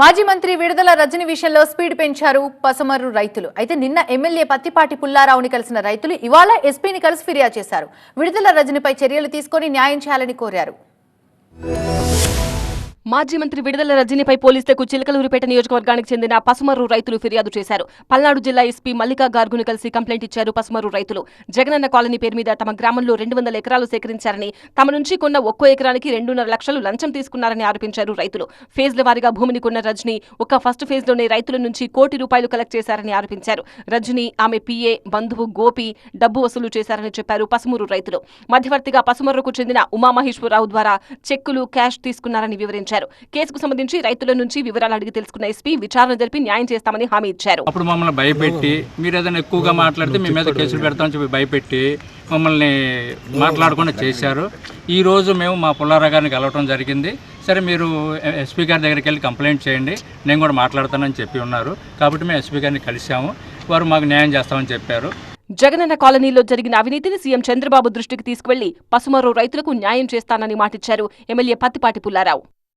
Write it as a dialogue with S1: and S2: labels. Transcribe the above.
S1: మాజీ మంత్రి విడుదల రజని విషయంలో స్పీడ్ పెంచారు పసమర్రు రైతులు. అయితే నిన్న ఎమ్మెల్యే పత్తిపాటి పుల్లారావుని కలిసిన రైతులు ఇవాళ ఎస్పీని కలిసి ఫిర్యాదు చేశారు. విడుదల రజనిపై చర్యలు తీసుకొని న్యాయం చేయాలని కోరారు.
S2: మాజీ మంత్రి విడుదల రజనీపై పోలీసులకు చిలకలూరిపేట నియోజకవర్గానికి చెందిన పసుమర్రు రైతులు ఫిర్యాదు చేశారు. పల్నాడు జిల్లా ఎస్పీ మల్లికా గార్గును కలిసి కంప్లైంట్ ఇచ్చారు పసుమర్రు రైతులు. జగనన్న కాలనీ పేరు మీద తమ గ్రామంలో రెండు వందల ఎకరాలు సేకరించారని తమ నుంచి కొన్న ఒక్కో ఎకరానికి రెండున్నర లక్షలు లంచం తీసుకున్నారని ఆరోపించారు రైతులు. ఫేజ్ల వారీగా భూమిని కొన్న రజనీ ఒక ఫస్ట్ ఫేజ్లోనే రైతుల నుంచి కోటి రూపాయలు కలెక్ట్ చేశారని ఆరోపించారు. రజనీ ఆమె పిఏ బంధువు గోపి డబ్బు వసూలు చేశారని చెప్పారు పసుమూరు రైతులు. మధ్యవర్తిగా పసుమర్రుకు చెందిన ఉమామహేశ్వరరావు ద్వారా చెక్కులు క్యాష్ తీసుకున్నారని వివరించారు. కేసుకు సంబంధించి రైతుల నుంచి వివరాలు అడిగి తెలుసుకున్న ఎస్పీ విచారణ జరిపి న్యాయం చేస్తామని హామీ ఇచ్చారు.
S3: అప్పుడు మమ్మల్ని భయపెట్టి మీరు ఏదైనా ఎక్కువగా మాట్లాడితే మీ మీద కేసులు పెడతామని చెప్పి భయపెట్టి మమ్మల్ని మాట్లాడకుండా చేశారు. ఈ రోజు మేము మా పుల్లారా గారిని కలవటం జరిగింది. సరే మీరు ఎస్పీ గారి దగ్గరికి వెళ్ళి కంప్లైంట్ చేయండి. నేను కూడా మాట్లాడతానని చెప్పి ఉన్నారు. కాబట్టి మేము ఎస్పీ గారిని కలిసాము వారు మాకు న్యాయం చేస్తామని చెప్పారు.
S2: జగనన్న కాలనీలో జరిగిన అవినీతిని సీఎం చంద్రబాబు దృష్టికి తీసుకువెళ్ళి పసుమర్రు రైతులకు న్యాయం చేస్తానని మాటిచ్చారు ఎమ్మెల్యే పత్తిపాటి పుల్లారావు.